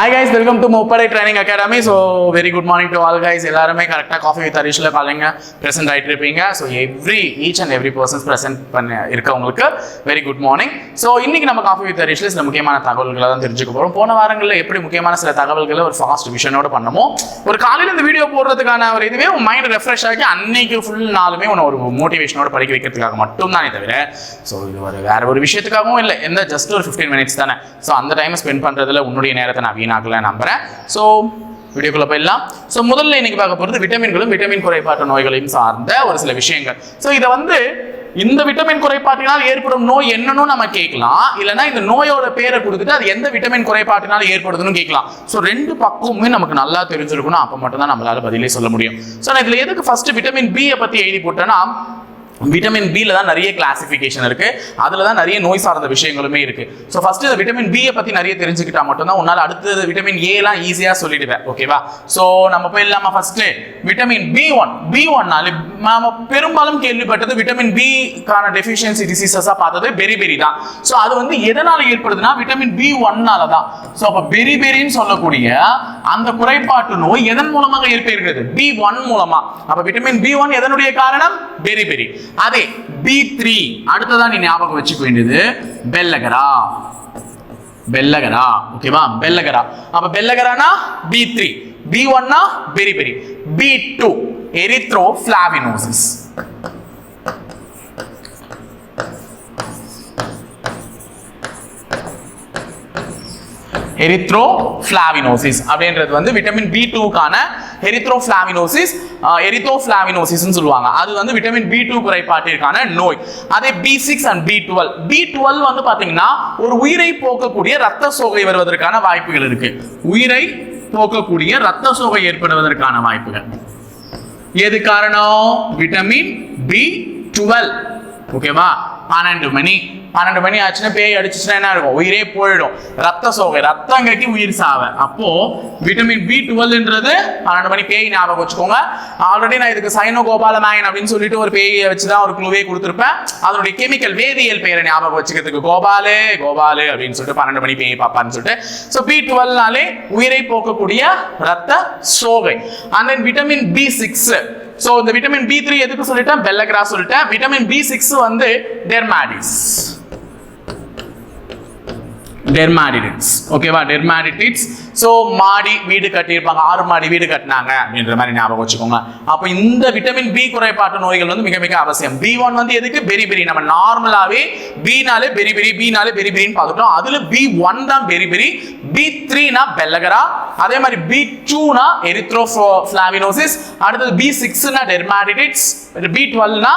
Hi guys welcome to முப்படை training academy so very good morning to all guys எல்லாருமே கரெக்டாக coffee with ஹரிஷில் காலைங்க. ப்ரெசென்ட் ஆகிட்டு இருப்பீங்க. So every each and every persons present பண்ண இருக்கவங்களுக்கு வெரி குட் மார்னிங் ஸோ இன்னைக்கு நம்ம காஃபி வித் ஹரிஷில் சில முக்கியமான தகவல்களை தான் தெரிஞ்சுக்க போகிறோம் போன வாரங்களில் எப்படி முக்கியமான சில தகவல்களை ஒரு ஃபாஸ்ட் விஷனோட பண்ணமோ ஒரு காலையில் இந்த வீடியோ போடுறதுக்கான ஒரு இதுவே உன் மைண்ட் ரெஃப்ரெஷ் ஆகி அன்னைக்கு ஃபுல் நாளுமே உன ஒரு மோட்டிவேஷனோட படிக்க வைக்கிறதுக்காக மட்டும்தானே தவிர ஸோ இது ஒரு வேற ஒரு விஷயத்துக்காகவும் இல்லை. எந்த ஜஸ்ட் ஒரு ஃபிஃப்டீன் மினிட்ஸ் தானே. ஸோ அந்த டைம் ஸ்பெண்ட் பண்ணுறதுல உன்னுடைய நேரத்தை நான் வீணாக்கல நம்புறேன். ஸோ வீடியோக்குள்ள போயிடலாம். ஸோ முதல்ல இன்னைக்கு பார்க்க போகிறது விட்டமின்களும் விட்டமின் குறைபாட்டு நோய்களையும் சார்ந்த ஒரு சில விஷயங்கள். ஸோ இதை வந்து இந்த விட்டமின் குறைபாட்டினால் ஏற்படும் நோய் என்னன்னு நம்ம கேட்கலாம். இல்லைன்னா இந்த நோயோட பேரை கொடுத்துட்டு அது எந்த விட்டமின் குறைபாட்டினால் ஏற்படுதுன்னு கேட்கலாம். ஸோ ரெண்டு பக்கமுமே நமக்கு நல்லா தெரிஞ்சிருக்கணும். அப்போ மட்டும் தான் நம்மளால பதிலே சொல்ல முடியும். ஸோ நான் இதில் எதுக்கு ஃபர்ஸ்ட் விட்டமின் பியை பற்றி எழுதி போட்டேன்னா விட்டமின் பியில் தான் நிறைய கிளாசிஃபிகேஷன் இருக்கு. அதில் தான் நிறைய நோய் சார்ந்த விஷயங்களுமே இருக்கு. ஸோ ஃபர்ஸ்ட் இந்த விட்டமின் பியை பற்றி நிறைய தெரிஞ்சுக்கிட்டா மட்டும்தான் உன்னால் அடுத்தது விட்டமின் ஏலாம் ஈஸியாக சொல்லிடுவேன் ஓகேவா ஸோ நம்ம போய் இல்லாமல் first vitamin B one B ஒன்னாலே நாம பெரும்பாலும் கேள்விப்பட்டது விட்டமின் பிக்கான டெஃபிஷியன்சி டிசீசஸாக பார்த்தது பெரி பெரி தான். ஸோ அது வந்து எதனால் ஏற்படுதுன்னா விட்டமின் பி ஒன்னால தான். ஸோ அப்போ பெரி பெரின்னு சொல்லக்கூடிய அந்த குறைபாட்டு நோய் எதன் மூலமாக ஏற்படுகிறது? பி ஒன் மூலமா. அப்போ விட்டமின் பி ஒன் எதனுடைய காரணம்? பெரி பெரி அதே பி த்ரீ அடுத்ததான் நீ ஞாபகம் வச்சுக்க வேண்டியது பெல்லகரா பெல்லகரா ஓகேவா? பெல்லகரா அப்ப பெல்லகரானா பி த்ரீ பி ஒன்னா beriberi B two ariboflavinosis ariboflavinosis அப்படின்றது வந்து விட்டமின் பி டூக்கான எரித்ரோ ஃபிளாவினோசிஸ் சொல்லுவாங்க. அது வந்து விட்டமின் பி டூ குறைபாட்டிற்கான நோய். அதே B six and B twelve B twelve வந்து பார்த்தீங்கன்னா ஒரு உயிரை போக்கக்கூடிய ரத்த சோகை வருவதற்கான வாய்ப்புகள் இருக்கு. உயிரை போக்கக்கூடிய ரத்த சோகை ஏற்படுவதற்கான வாய்ப்புகள். எது காரணம்? விட்டமின் பி டுவெல் ஓகேவா பன்னெண்டு மணி. பன்னெண்டு மணி ஆச்சுன்னா பேய் அடிச்சுச்சுன்னா என்ன இருக்கும்? உயிரே போயிடும். ரத்த சோகை. ரத்தம் கட்டி உயிர் சாவ. அப்போ விட்டமின் பி டுவெல்ன்றது பன்னெண்டு மணி பேய் ஞாபகம் வச்சுக்கோங்க. ஆல்ரெடி நான் இதுக்கு சைனோ கோபாலமேயன் அப்படின்னு சொல்லிட்டு ஒரு பேயை வச்சுதான் ஒரு குழுவே கொடுத்துருப்பேன். அதனுடைய கெமிக்கல் வேதியியல் பெயரை ஞாபகம் வச்சுக்கிறதுக்கு கோபாலு கோபாலு அப்படின்னு சொல்லிட்டு பன்னெண்டு மணி பேய் பாப்பான்னு சொல்லிட்டு. ஸோ பி டுவெல்னாலே உயிரை போக்கக்கூடிய ரத்த சோகை. And then vitamin B six so இந்த விட்டமின் பி த்ரீ எதுக்கு சொல்லிட்டேன்? பெல்லக்ரா சொல்லிட்டேன். விட்டமின் பி சிக்ஸ் வந்து டெர்மாடிஸ் டெர்மாடிடிட்ஸ் ஓகேவா டெர்மாடிடிட்ஸ் ஸோ மாடி வீடு கட்டியிருப்பாங்க? ஆறு மாடி வீடு கட்டினாங்க அப்படின்ற மாதிரி ஞாபகம் வச்சுக்கோங்க. அப்போ இந்த விட்டமின் பி குறைபாட்டு நோய்கள் வந்து மிக மிக அவசியம். பி ஒன் வந்து எதுக்கு? பெரி பெரி. நம்ம நார்மலாகவே பினாலே பெரி பெரி பினாலே பெரி பெரின்னு பார்த்துட்டோம் அதில் பி ஒன் தான் பெரி பெரி பி த்ரீனா பெல்லகரா அதே மாதிரி பி டூனா எரித்ரோஃபோ ஃபிளாவினோசிஸ் அடுத்தது பி சிக்ஸ்னா டெர்மாடிடிட்ஸ் பி டுவெல்னா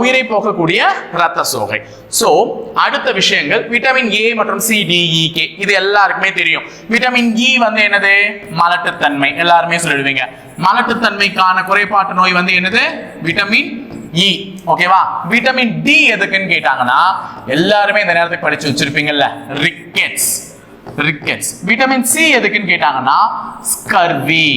உயிரை போகக்கூடிய ரத்த சோகை. ஸோ அடுத்த விஷயங்கள் விட்டமின் ஏ மற்றும் சி டி கே இது எல்லாருக்குமே தெரியும். விட்டமின் இ e வந்து என்னது? மலட்டுத்தன்மை. எல்லாருமே சொல்லிடுவீங்க. மலட்டுத்தன்மைக்கான குறைபாட்டு நோய் வந்து என்னது? Vitamin e. இ ஓகேவா விட்டமின் டி எதுக்குன்னு கேட்டாங்கன்னா எல்லாருமே இந்த நேரத்தை படிச்சு வச்சிருப்பீங்கல்ல. ரிக்கெட்ஸ் ரிக்கெட்ஸ் விட்டமின் சி எதுக்குன்னு கேட்டாங்கன்னா ஸ்கர்வி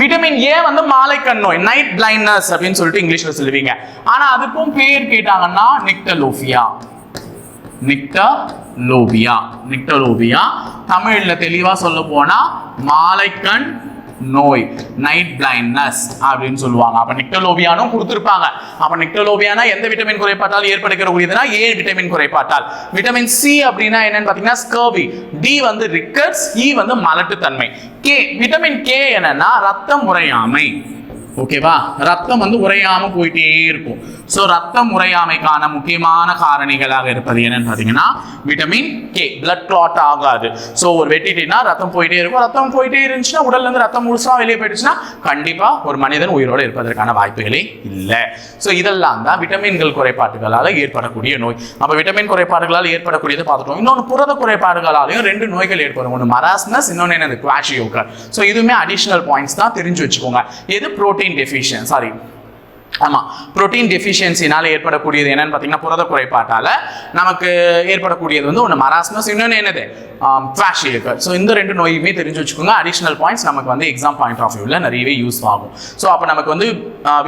விட்டமின் ஏ வந்து மாலைக்கண் நோய் நைட் பிளைண்ட்னஸ் அப்படின்னு சொல்லிட்டு இங்கிலீஷ்ல சொல்லுவீங்க. ஆனா அதுக்கும் பேர் கேட்டாங்கன்னா நிக்டலோஃபியா நிக்டலோபியா நிக்டலோபியா தமிழில் தெளிவாக சொல்ல போனால் மாலைக்கண் நோய் நைட் பிளைண்ட்னஸ் அப்படின்னு சொல்லுவாங்க. அப்ப நிக்டலோபியானும் கொடுத்துருப்பாங்க. அப்ப நிக்டலோபியானா எந்த விட்டமின் குறைபாட்டால் ஏற்படுகிறக்கூடியதுன்னா ஏ விட்டமின் குறைபாட்டால். விட்டமின் சி அப்படின்னா என்னன்னு பாத்தீங்கன்னா ஸ்கர்வி டி வந்து ரிக்கர்ஸ் இ e வந்து மலட்டுத்தன்மை. கே விட்டமின் கே என்னன்னா ரத்தம் உறையாமை. ஓகேவா? ரத்தம் வந்து உறையாம போயிட்டே இருக்கும். ஸோ ரத்தம் உறையாமைக்கான முக்கியமான காரணிகளாக இருப்பது என்னன்னு பார்த்தீங்கன்னா விட்டமின் கே பிளட் கிளாட் ஆகாது. ஸோ ஒரு வெட்டிட்டீங்கன்னா ரத்தம் போயிட்டே இருக்கும். ரத்தம் போயிட்டே இருந்துச்சுன்னா உடல்ல இருந்து ரத்தம் முழுசா வெளியே போயிடுச்சுன்னா கண்டிப்பா ஒரு மனிதன் உயிரோடு இருப்பதற்கான வாய்ப்புகளே இல்லை. ஸோ இதெல்லாம் தான் விட்டமின்கள் குறைபாடுகளால் ஏற்படக்கூடிய நோய். அப்போ விட்டமின் குறைபாடுகளால் ஏற்படக்கூடியது பார்த்துட்டோம். இன்னொன்று புரத குறைபாடுகளாலையும் ரெண்டு நோய்கள் ஏற்படும். ஒன்று மராஸ்னஸ் இன்னொன்று என்னது குவாஷியோக்கர் ஸோ இதுவுமே அடிஷனல் பாயிண்ட்ஸ் தான் தெரிஞ்சு வச்சுக்கோங்க. எது புரோட்டீன் டெஃபிஷியன் சாரி ஆமாம் புரோட்டீன் டெஃபிஷியன்சினால் ஏற்படக்கூடியது என்னன்னு பார்த்தீங்கன்னா புரத குறைபாட்டால் நமக்கு ஏற்படக்கூடியது வந்து ஒன்று மராஸ்மஸ் இன்னொன்று என்னது? ஃபிளாஷியக்கர் ஸோ இந்த ரெண்டு நோயுமே தெரிஞ்சு வச்சுக்கோங்க. அடிஷ்னல் பாயிண்ட்ஸ் நமக்கு வந்து எக்ஸாம் பாயிண்ட் ஆஃப் வியூவில் நிறையவே யூஸ் ஆகும். ஸோ அப்போ நமக்கு வந்து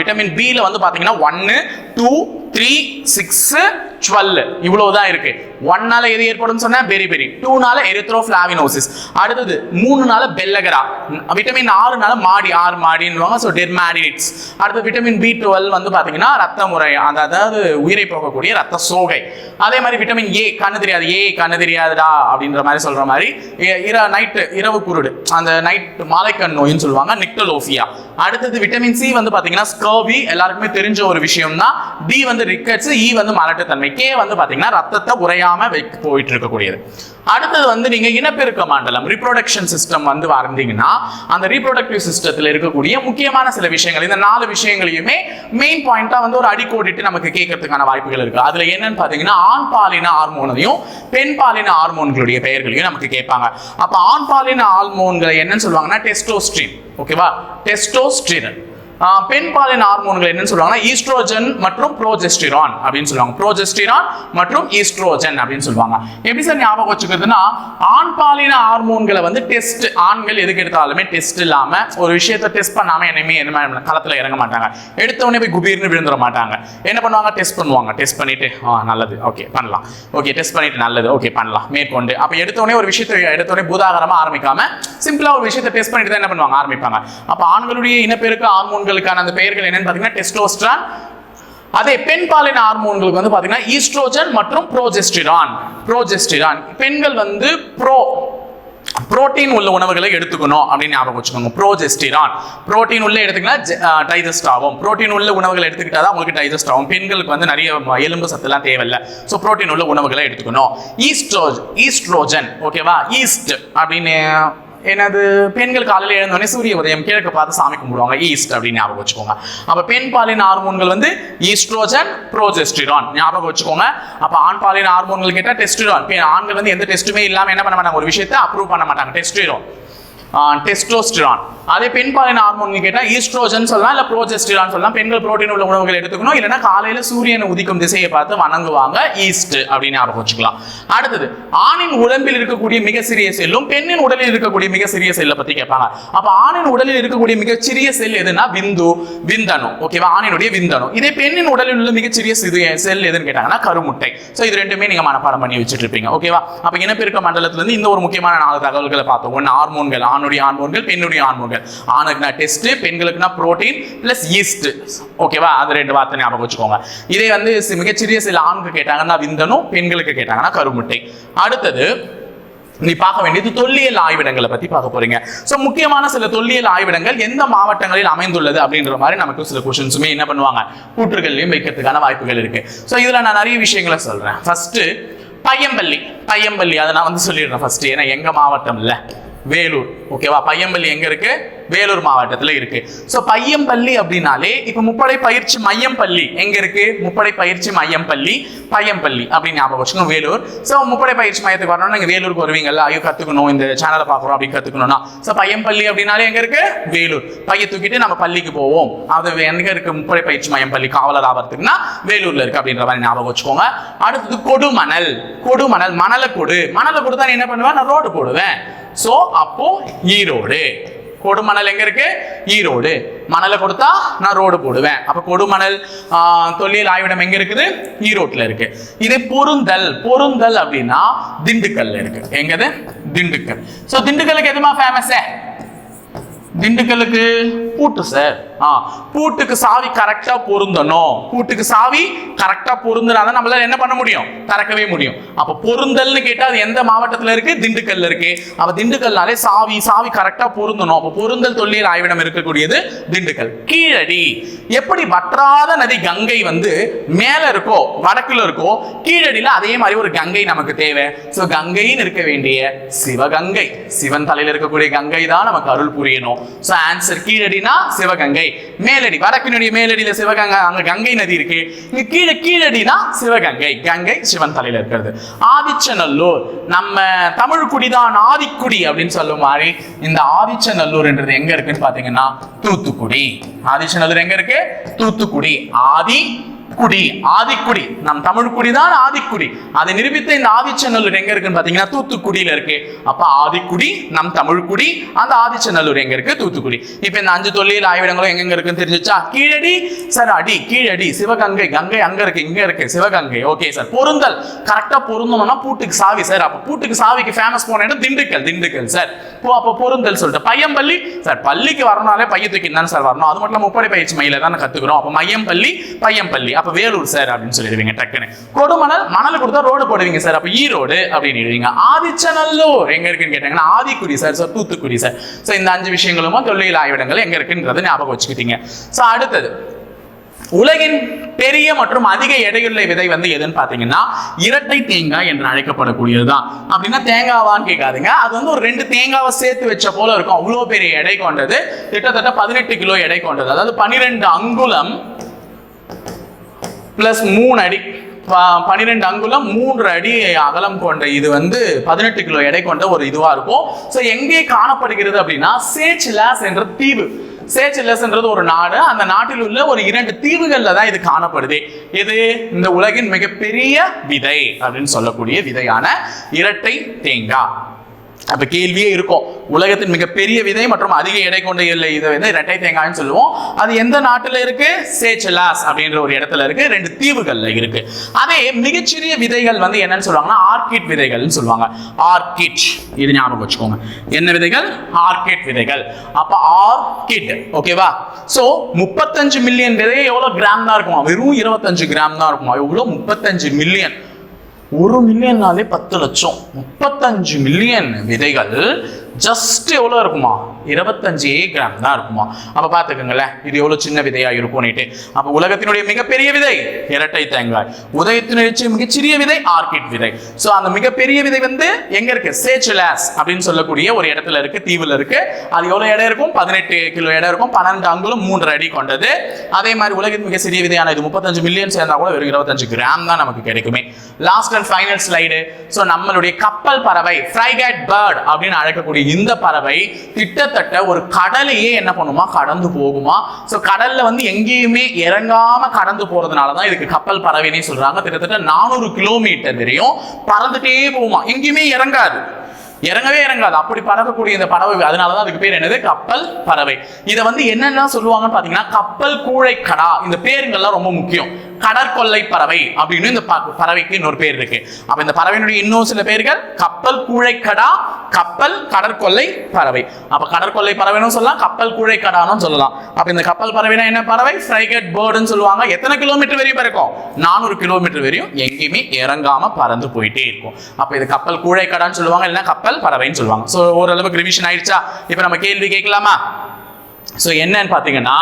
விட்டமின் பியில் வந்து பார்த்தீங்கன்னா ஒன்று டூ த்ரீ சிக்ஸு டுவெல் இவ்வளவுதான் இருக்குது ஒன்னால எது ஏற்படும் சொன்னா பெரி பெரி டூனால எரித்ரோஃபிளாவினோசிஸ் அடுத்தது மூணுனால பெல்லகரா விட்டமின் ஆறுனால மாடி ஆறு மாடின்னுவாங்க ஸோ டெர்மாடினிட்ஸ் அடுத்து விட்டமின் பி டுவெல் வந்து பார்த்தீங்கன்னா ரத்த முறை அதாவது உயிரை போகக்கூடிய ரத்த சோகை. அதே மாதிரி விட்டமின் ஏ கண்ணு தெரியாது. ஏ கண்ணு தெரியாதுடா அப்படின்ற மாதிரி சொல்ற மாதிரி இர நைட்டு இரவு குருடு அந்த நைட் மாலைக்கண் நோயின்னு சொல்லுவாங்க நிக்டலோஃபியா அடுத்தது விட்டமின் சி வந்து பார்த்தீங்கன்னா ஸ்கர்வி எல்லாருக்குமே தெரிஞ்ச ஒரு விஷயம் தான் டி வந்து ரிக்கட்ஸ் இ e வந்து மலட்டுத்தன்மை. கே வந்து பார்த்தீங்கன்னா ரத்தத்தை உரையா வைக்க போயிட்டு இருக்கக்கூடியது அடுத்தது வந்து நீங்க இனப்பெருக்க மண்டலம் ரீப்ரொடக்ஷன் சிஸ்டம் வந்து வந்தீங்கன்னா அந்த ரீப்ரொடக்டிவ் சிஸ்டத்தில் இருக்கக்கூடிய முக்கியமான சில விஷயங்கள் இந்த நாலு விஷயங்களையுமே மெயின் பாயிண்டா வந்து ஒரு அடிக்கோடிட்டு நமக்கு கேட்கறதுக்கான வாய்ப்புகள் இருக்கு. அதுல என்னன்னு பாத்தீங்கன்னா ஆண் பாலின ஹார்மோனையும் பெண் பாலின ஹார்மோன்களுடைய பெயர்களையும் நமக்கு கேட்பாங்க. அப்ப ஆண் பாலின ஹார்மோன்களை என்னன்னு சொல்லுவாங்கன்னா டெஸ்டோஸ்ட்ரின் ஓகேவா டெஸ்டோஸ்ட்ரின் பெண் பாலின ஹார்மோன்கள் என்னன்னு சொல்லுவாங்கன்னா ஈஸ்ட்ரோஜன் மற்றும் ப்ரோஜெஸ்டிரான் அப்படின்னு சொல்லுவாங்க. ப்ரோஜெஸ்டிரான் மற்றும் ஈஸ்ட்ரோஜன் அப்படின்னு சொல்லுவாங்க. எப்படி சார் ஞாபகம் வச்சுக்கிறதுனா ஆண் பாலின ஹார்மோன்களை வந்து டெஸ்ட் ஆண்கள் எதுக்கு எடுத்தாலுமே டெஸ்ட் இல்லாம ஒரு விஷயத்த டெஸ்ட் பண்ணாம என்னமே என்ன களத்துல இறங்க மாட்டாங்க. எடுத்தவொடனே போய் குபீர்னு விழுந்துட மாட்டாங்க. என்ன பண்ணுவாங்க? டெஸ்ட் பண்ணுவாங்க. டெஸ்ட் பண்ணிட்டு ஆ நல்லது. ஓகே பண்ணலாம். ஓகே டெஸ்ட் பண்ணிட்டு நல்லது. ஓகே பண்ணலாம். மேற்கொண்டு அப்ப எடுத்தவொடனே ஒரு விஷயத்தை எடுத்தவொடனே பூதாகரமா ஆரம்பிக்காம சிம்பிளா ஒரு விஷயத்தை டெஸ்ட் பண்ணிட்டு தான் என்ன பண்ணுவாங்க? ஆரம்பிப்பாங்க. அப்ப ஆண்களுடைய இனப்பெருக்க ஹார்மோன்களுக்கான அந்த பெயர்கள் என்னன்னு பார்த்தீங்கன்னா டெஸ்டோஸ்ட்ரான் அதே பெண் பாலின ஹார்மோன்களுக்கு வந்து பார்த்தீங்கன்னா ஈஸ்ட்ரோஜன் மற்றும் ப்ரோஜெஸ்டிரான். ப்ரோஜெஸ்டிரான். பெண்கள் வந்து ப்ரோ புரோட்டீன் உள்ள உணவுகளை எடுத்துக்கணும் அப்படின்னு ஞாபகம் வச்சுக்கோங்க. ப்ரோஜெஸ்டிரான். புரோட்டீன் உள்ள எடுத்துக்கிட்டா டைஜஸ்ட் ஆகும். புரோட்டீன் உள்ள உணவுகளை எடுத்துக்கிட்டா தான் உங்களுக்கு டைஜஸ்ட் ஆகும். பெண்களுக்கு வந்து நிறைய எலும்பு சத்துலாம் தேவையில்லை. ஸோ புரோட்டீன் உள்ள உணவுகளை எடுத்துக்கணும். ஈஸ்ட்ரோஜ் ஈஸ்ட்ரோஜன் ஓகேவா ஈஸ்ட் அப்படின்னு எனது பெண்கள் காலையில் எழுந்தோடனே சூரிய உதயம் கிழக்கு பார்த்து சாமி கும்பிடுவாங்க. ஈஸ்ட் அப்படின்னு ஞாபகம் வச்சுக்கோங்க. அப்போ பெண் பாலின ஹார்மோன்கள் வந்து ஈஸ்ட்ரோஜன் ப்ரோஜெஸ்டிரான் ஞாபகம் வச்சுக்கோங்க. அப்போ ஆண் பாலின ஹார்மோன்கள் கேட்டால் டெஸ்டிரான் ஆண்கள் வந்து எந்த டெஸ்ட்டுமே இல்லாமல் என்ன பண்ண மாட்டாங்க? ஒரு விஷயத்தை அப்ரூவ் பண்ண மாட்டாங்க. டெஸ்டிரான் டெஸ்டோஸ்டிரான் அதே பெண் பாலின ஹார்மோன் கேட்டால் ஈஸ்ட்ரோஜன் சொல்லலாம் இல்லை ப்ரோஜெஸ்டிரான் சொல்லலாம். பெண்கள் புரோட்டீன் உள்ள உணவுகள் எடுத்துக்கணும். இல்லைன்னா காலையில் சூரியன் உதிக்கும் திசையை பார்த்து வணங்குவாங்க ஈஸ்ட் அப்படின்னு ஞாபகம் வச்சுக்கலாம். அடுத்தது ஆணின் உடம்பில் இருக்கக்கூடிய மிக சிறிய செல்லும் பெண்ணின் உடலில் இருக்கக்கூடிய மிக சிறிய செல்லை பற்றி கேட்பாங்க. அப்போ ஆணின் உடலில் இருக்கக்கூடிய மிகச்சிறிய செல் எதுனா விந்து விந்தணு. ஓகேவா ஆணினுடைய விந்தணு. இதே பெண்ணின் உடலில் உள்ள மிகச்சிறிய சிறிய செல் எதுன்னு கேட்டாங்கன்னா கருமுட்டை. ஸோ இது ரெண்டுமே நீங்கள் மனப்பாடம் பண்ணி வச்சுட்டு இருப்பீங்க. ஓகேவா அப்போ இனப்பெருக்க மண்டலத்துலேருந்து இந்த ஒரு முக்கியமான நாலு தகவல்களை பார்த்தோம். ஒன்று ஹார்மோன்கள் ஆணுடைய ஹார்மோன்கள் பெண்ணுடைய ஹார்மோன்கள் ஆணுக்குனா டெஸ்ட் பெண்களுக்குனா புரோட்டீன் பிளஸ் ஈஸ்ட் ஓகேவா அது ரெண்டு வார்த்தை ஞாபகம் வச்சுக்கோங்க. இதே வந்து மிகச்சிறிய சில ஆணுக்கு கேட்டாங்கன்னா விந்தனும் பெண்களுக்கு கேட்டாங்கன்னா கருமுட்டை. அடுத்தது நீ பார்க்க வேண்டியது தொல்லியல் ஆய்விடங்களை பத்தி பார்க்க போறீங்க. ஸோ முக்கியமான சில தொல்லியல் ஆய்விடங்கள் எந்த மாவட்டங்களில் அமைந்துள்ளது அப்படின்ற மாதிரி நமக்கு சில கொஸ்டின்ஸுமே என்ன பண்ணுவாங்க? கூற்றுகள்லையும் வைக்கிறதுக்கான வாய்ப்புகள் இருக்கு. ஸோ இதுல நான் நிறைய விஷயங்களை சொல்றேன். ஃபர்ஸ்ட் பையம்பள்ளி. பையம்பள்ளி அதை நான் வந்து சொல்லிடுறேன் ஃபர்ஸ்ட் ஏன்னா எங்க மாவட்டம் இல்லை வேலூர். ஓகேவா பையம்பள்ளி எங்க இருக்கு? வேலூர் மாவட்டத்தில் இருக்கு. ஸோ பையம்பள்ளி அப்படின்னாலே இப்போ முப்படை பயிற்சி மையம் பள்ளி எங்க இருக்கு? முப்படை பயிற்சி மையம் பள்ளி பையம்பள்ளி அப்படின்னு ஞாபகம் வச்சுக்கோங்க வேலூர். ஸோ முப்படை பயிற்சி மையத்துக்கு வரணும்னா நீங்கள் வேலூருக்கு வருவீங்கல்ல ஐயோ கத்துக்கணும் இந்த சேனலை பார்க்குறோம் அப்படின்னு கத்துக்கணும்னா. ஸோ பையம்பள்ளி அப்படின்னாலே எங்க இருக்கு? வேலூர். பைய தூக்கிட்டு நம்ம பள்ளிக்கு போவோம். அது எங்க இருக்கு? முப்படை பயிற்சி மையம் பள்ளி காவலர் ஆபத்துக்குன்னா வேலூர்ல இருக்கு அப்படின்ற மாதிரி ஞாபகம் வச்சுக்கோங்க. அடுத்தது கொடுமணல். கொடுமணல் மணலை கொடு மணலை கொடுத்தா என்ன பண்ணுவேன் நான் ரோடு போடுவேன். ஸோ அப்போ ஈரோடு. கொடுமணல் எங்க இருக்கு? ஈரோடு மணலை கொடுத்தா நான் ரோடு போடுவேன். அப்ப கொடுமணல் தொல்லியல் ஆய்விடம் எங்க இருக்குது? ஈரோட்ல இருக்கு. இதே பொருந்தல். பொருந்தல் அப்படின்னா திண்டுக்கல்ல இருக்கு. எங்கது? திண்டுக்கல். சோ திண்டுக்கலுக்கு எதுமா ஃபேமஸ் திண்டுக்கலுக்கு பூட்டு சார் பூட்டுக்கு சாவி கரெக்டா பொருந்தணும். பூட்டுக்கு சாவி கரெக்டா பொருந்தினா தான் நம்மளால என்ன பண்ண முடியும்? திறக்கவே முடியும். அப்ப பொருந்தல்னு கேட்டா அது எந்த மாவட்டத்துல இருக்கு? திண்டுக்கல்ல இருக்கு. அப்ப திண்டுக்கல்னாலே சாவி சாவி கரெக்டா பொருந்தணும். அப்ப பொருந்தல் தொல்லியல் ஆய்விடம் இருக்கக்கூடியது திண்டுக்கல். கீழடி. எப்படி வற்றாத நதி கங்கை வந்து மேல இருக்கோ வடக்குல இருக்கோ கீழடியில அதே மாதிரி ஒரு கங்கை நமக்கு தேவை. சோ கங்கைன்னு இருக்க வேண்டிய சிவகங்கை. சிவன் தலையில இருக்கக்கூடிய கங்கை தான் நமக்கு அருள் புரியணும். சோ ஆன்சர் கீழடினா சிவகங்கை. மேலடி வடக்கினுடைய மேலடியில சிவகங்கை அங்க கங்கை நதி இருக்கு. இங்க கீழே கீழடினா சிவகங்கை. கங்கை சிவன் தலையில இருக்கிறது. ஆதிச்சநல்லூர் நம்ம தமிழ் குடிதான் ஆதிக்குடி அப்படின்னு சொல்லும் மாதிரி இந்த ஆதிச்சநல்லூர்ன்றது எங்க இருக்குன்னு பாத்தீங்கன்னா தூத்துக்குடி. ஆதிச்சநல்லூர் எங்க இருக்கு? தூத்துக்குடி. ஆதி குடி ஆதிக்குடி. நம் தமிழ் தான் ஆதிக்குடி. அதை நிரூபித்த இந்த ஆதிச்சநல்லூர் எங்க இருக்குன்னு பாத்தீங்கன்னா தூத்துக்குடியில இருக்கு. அப்ப ஆதிக்குடி நம் தமிழ் குடி அந்த ஆதிச்சநல்லூர் எங்க இருக்கு? தூத்துக்குடி. இப்ப இந்த அஞ்சு தொழில் ஆய்விடங்களும் எங்க இருக்குன்னு தெரிஞ்சுச்சா கீழடி சார் அடி கீழடி சிவகங்கை கங்கை அங்க இருக்கு இங்க இருக்கு சிவகங்கை. Okay sir. பொருந்தல். கரெக்டா பொருந்தணும்னா பூட்டுக்கு சாவி சார். அப்ப பூட்டுக்கு சாவிக்கு ஃபேமஸ் போன இடம் திண்டுக்கல் திண்டுக்கல் சார். போ அப்ப பொருந்தல் சொல்லிட்டு. பையம்பள்ளி சார் பள்ளிக்கு வரணும்னாலே பைய தூக்கி தானே சார் வரணும். அது மட்டும் முப்படை பயிற்சி மையில தானே கத்துக்கிறோம். அப்ப மையம்பள்ளி பையம்பள்ளி. அப்ப வேலூர் சார் அப்படின்னு சொல்லிடுவீங்க டக்குன்னு. கொடுமணல் மணல் கொடுத்தா ரோடு போடுவீங்க சார். அப்போ ஈரோடு அப்படின்னு ஆதிச்சநல்லூர் எங்க இருக்குன்னு கேட்டாங்கன்னா ஆதிக்குடி sir sir Thoothukudi sir. So இந்த அஞ்சு விஷயங்களும் தொல்லியல் ஆய்விடங்கள் எங்க இருக்குன்றது ஞாபகம் வச்சுக்கிட்டீங்க. ஸோ அடுத்தது உலகின் பெரிய மற்றும் அதிக எடையுள்ள விதை வந்து எதுன்னு பாத்தீங்கன்னா இரட்டை தேங்காய் என்று அழைக்கப்படக்கூடியதுதான். அப்படின்னா தேங்காவான்னு கேட்காதுங்க. அது வந்து ஒரு ரெண்டு தேங்காவை சேர்த்து வச்ச போல இருக்கும். அவ்வளோ பெரிய எடை கொண்டது. கிட்டத்தட்ட பதினெட்டு கிலோ எடை கொண்டது. அதாவது பனிரெண்டு அங்குலம் பிளஸ் மூணு அடி ப- பன்னிரெண்டு அங்குலம் மூன்று அடி அகலம் கொண்ட இது வந்து பதினெட்டு கிலோ எடை கொண்ட ஒரு இதுவா இருக்கும். ஸோ எங்கே காணப்படுகிறது அப்படின்னா சேச்சிலாஸ் என்ற தீவு. சேச்சிலஸ்ன்றது ஒரு நாடு. அந்த நாட்டில் உள்ள ஒரு இரண்டு தீவுகளில் தான் இது காணப்படுது. இது இந்த உலகின் மிகப்பெரிய விதை அப்படின்னு சொல்லக்கூடிய விதையான இரட்டை தேங்காய். அப்போ கேள்வியே இருக்கும். உலகத்தின் மிகப்பெரிய விதை மற்றும் அதிக எடை கொண்ட இல்லை இதை வந்து இரட்டை தேங்காய்னு சொல்லுவோம். அது எந்த நாட்டில் இருக்கு? சேச்சலாஸ் அப்படின்ற ஒரு இடத்துல இருக்கு. ரெண்டு தீவுகள்ல இருக்கு. அதே மிகச்சிறிய விதைகள் வந்து என்னன்னு சொல்லுவாங்கன்னா ஆர்கிட் விதைகள்னு சொல்லுவாங்க. ஆர்கிட். இது ஞாபகம் வச்சுக்கோங்க. என்ன விதைகள்? ஆர்கிட் விதைகள். அப்ப ஆர்கிட் ஓகேவா சோ முப்பத்தஞ்சு மில்லியன் விதை எவ்வளவு கிராம் தான் இருக்குமா? வெறும் இருபத்தஞ்சு கிராம் தான் இருக்குமா? எவ்வளவு? முப்பத்தஞ்சு மில்லியன் ஒரு மில்லியன்னாலே பத்து லட்சம். முப்பத்தஞ்சு மில்லியன் விதைகள் ஜஸ்ட் எவ்வளோ இருக்குமா? இருபத்தஞ்சு கிராம் தான் இருக்குமா? அப்போ பார்த்துக்கோங்களேன் இது எவ்வளோ சின்ன விதையா இருக்கும்னுட்டு. அப்போ உலகத்தினுடைய மிகப்பெரிய விதை இரட்டை தேங்காய். உதயத்தினுடைய மிகச்சிறிய விதை ஆர்கிட் விதை. ஸோ அந்த மிகப்பெரிய விதை வந்து எங்க இருக்கு? சேச்சலாஸ் அப்படின்னு சொல்லக்கூடிய ஒரு இடத்துல இருக்கு தீவுல இருக்கு. அது எவ்வளவு இடம் இருக்கும்? பதினெட்டு கிலோ இடம் இருக்கும். பன்னெண்டு அங்குலம் மூன்று அடி கொண்டது. அதே மாதிரி உலகத்தின் மிக சிறிய விதையான இது முப்பத்தஞ்சு மில்லியன் சேர்ந்தா கூட வெறும் இருபத்தஞ்சு கிராம் தான் நமக்கு கிடைக்குமே. Last and final slide so நம்மளுடைய கப்பல் பறவை ஃப்ரைகேட் பேர்ட் அப்படின்னு அழைக்கக்கூடிய இந்த பறவை திட்ட கிட்டத்தட்ட ஒரு கடலையே என்ன பண்ணுமா? கடந்து போகுமா? ஸோ கடல்ல வந்து எங்கேயுமே இறங்காம கடந்து போறதுனால தான் இதுக்கு கப்பல் பறவைன்னு சொல்றாங்க. கிட்டத்தட்ட நானூறு கிலோமீட்டர் வரையும் பறந்துட்டே போகுமா? எங்கேயுமே இறங்காது. இறங்கவே இறங்காது. அப்படி பறக்கக்கூடிய இந்த பறவை அதனாலதான் அதுக்கு பேர் என்னது? கப்பல் பறவை. இதை வந்து என்னென்ன சொல்லுவாங்கன்னு பாத்தீங்கன்னா கப்பல் கூழை கடா இந்த பேருங்கள்லாம் ரொம்ப முக்கியம். கடற்கொள்ளை பறவை அப்படின்னு இந்த ப- பறவைக்கு இன்னொரு பேர் இருக்கு. அப்ப இந்த பறவையினுடைய இன்னும் சில பேர்கள் கப்பல் கூழைக்கடா கப்பல் கடற்கொள்ளை பறவை. அப்ப கடற்கொள்ளை பறவைன்னு சொல்லலாம் கப்பல் கூழைக்கடான்னு சொல்லலாம். அப்ப இந்த கப்பல் பறவைனா என்ன பறவை? ஃப்ரைகட் பேர்டுன்னு சொல்லுவாங்க. எத்தனை கிலோமீட்டர் வரையும் பறக்கும் நானூறு கிலோமீட்டர் வரையும் எங்கேயுமே இறங்காம பறந்து போயிட்டே இருக்கும். அப்ப இது கப்பல் கூழைக்கடான்னு சொல்லுவாங்க இல்லைன்னா கப்பல் பறவைன்னு சொல்லுவாங்க. ஸோ ஓரளவுக்கு ரிவிஷன் ஆயிடுச்சா? இப்போ நம்ம கேள்வி கேட்கலாமா? ஸோ என்னன்னு பார்த்தீங்கன்னா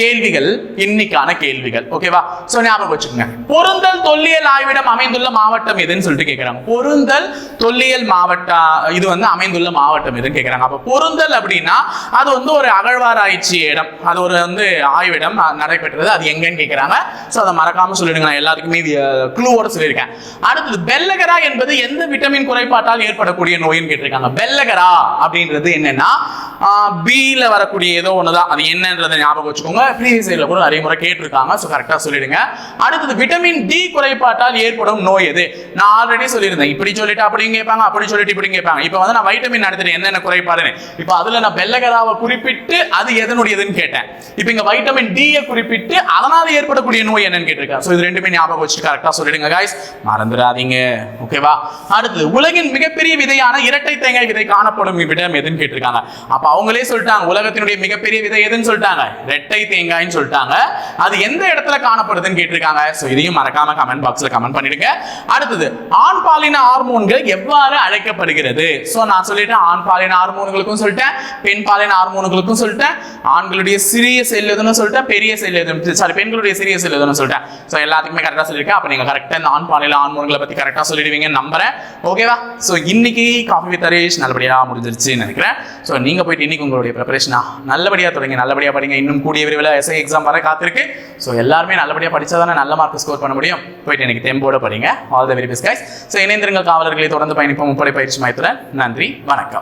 கேள்விகள் இன்னைக்கான கேள்விகள். ஓகேவா ஸோ ஞாபகம் வச்சுக்கோங்க. பொருந்தல் தொல்லியல் ஆய்விடம் அமைந்துள்ள மாவட்டம் எதுன்னு சொல்லிட்டு கேட்குறாங்க பொருந்தல் தொல்லியல் மாவட்டம் இது வந்து அமைந்துள்ள மாவட்டம் எதுன்னு கேட்குறாங்க அப்போ பொருந்தல் அப்படின்னா அது வந்து ஒரு அகழ்வாராய்ச்சி இடம். அது ஒரு வந்து ஆய்விடம் நடைபெற்றது. அது எங்கன்னு கேட்குறாங்க ஸோ அதை மறக்காம சொல்லிடுங்க நான் எல்லாத்துக்குமே க்ளூவோட சொல்லியிருக்கேன். அடுத்தது பெல்லகரா என்பது எந்த விட்டமின் குறைபாட்டால் ஏற்படக்கூடிய நோயின்னு கேட்டிருக்காங்க. பெல்லகரா அப்படின்றது என்னன்னா பியில் வரக்கூடிய ஏதோ ஒன்று தான் அது என்னன்றதை ஞாபகம் வச்சுக்கோங்க. ஃப்ரீ இயர்ல கூட நிறைய முறை கேட்டிருக்காங்க. ஸோ கரெக்டாக சொல்லிடுங்க. அடுத்தது விட்டமின் டி குறைபாட்டால் ஏற்படும் நோய் எது? நான் ஆல்ரெடி சொல்லியிருந்தேன். இப்படி சொல்லிட்டு அப்படியும் கேட்பாங்க அப்படி சொல்லிட்டு இப்படி கேட்பாங்க. இப்போ வந்து நான் வைட்டமின் நடத்திட்டு என்னென்ன குறைபாடுன்னு. இப்போ அதில் நான் பெல்லகராவை குறிப்பிட்டு அது எதனுடையதுன்னு கேட்டேன். இப்போ இங்கே வைட்டமின் டியை குறிப்பிட்டு அதனால் ஏற்படக்கூடிய நோய் என்னன்னு கேட்டிருக்கேன். ஸோ இது ரெண்டுமே ஞாபகம் வச்சு கரெக்டாக சொல்லிடுங்க காய்ஸ் மறந்துடாதீங்க. ஓகேவா அடுத்தது உலகின் மிகப்பெரிய விதையான இரட்டை தேங்காய் விதை காணப்படும் இவ்விடம் எதுன்னு கேட்டிருக்காங்க. அப்போ அவங்களே சொல்லிட்டாங்க உலகத்தினுடைய மிகப்பெரிய விதை எதுன்னு சொல்லிட்டாங்க. இரட்டை தேங்காய்ன்னு சொல்லிட்டாங்க. அது எந்த இடத்துல காணப்படுதுன்னு கேட்டிருக்காங்க? ஸோ இதையும் மறக்காம கமெண்ட் பாக்ஸ்ல கமெண்ட் பண்ணிடுங்க. அடுத்தது ஆண் பாலின ஹார்மோன்கள் எவ்வாறு அழைக்கப்படுகிறது? ஸோ நான் சொல்லிட்டேன் ஆண் பாலின ஹார்மோன்களுக்கும் சொல்லிட்டேன் பெண் பாலின ஹார்மோன்களுக்கும் சொல்லிட்டேன் ஆண்களுடைய சிறிய செல் எதுன்னு சொல்லிட்டேன் பெரிய செல் எதுன்னு சாரி பெண்களுடைய சிறிய செல் எதுன்னு சொல்லிட்டேன். ஸோ எல்லாத்துக்குமே கரெக்டாக சொல்லியிருக்கேன். அப்போ நீங்கள் கரெக்டாக இந்த ஆண் பாலின ஹார்மோன்களை பற்றி கரெக்டாக சொல்லிடுவீங்கன்னு நம்புறேன். ஓகேவா ஸோ இன்னைக்கு காஃபி வித் ஹரேஷ் நல்லபடியாக முடிஞ்சிருச்சுன்னு நினைக்கிறேன். ஸோ நீங்கள் போயிட்டு இன்னைக்கு உங்களுடைய ப்ரிப்பரேஷனா நல்லபடியாக தொடங்கி நல்லபடியாக படிங்க. இன்னும் கூடிய விரைவில் எஸ்ஐ எக்ஸாம் வர காத்திருக்கு. ஸோ எல்லாருமே நல்லபடியாக படித்தா தானே நல்ல மார்க் ஸ்கோர் பண்ண முடியும். போயிட்டு எனக்கு தெம்போட படிங்க. All the very best guys so இணைந்திருங்கள் காவலர்களை தொடர்ந்து பயணிப்போம். முப்படை பயிற்சி மையத்துடன் நன்றி வணக்கம்.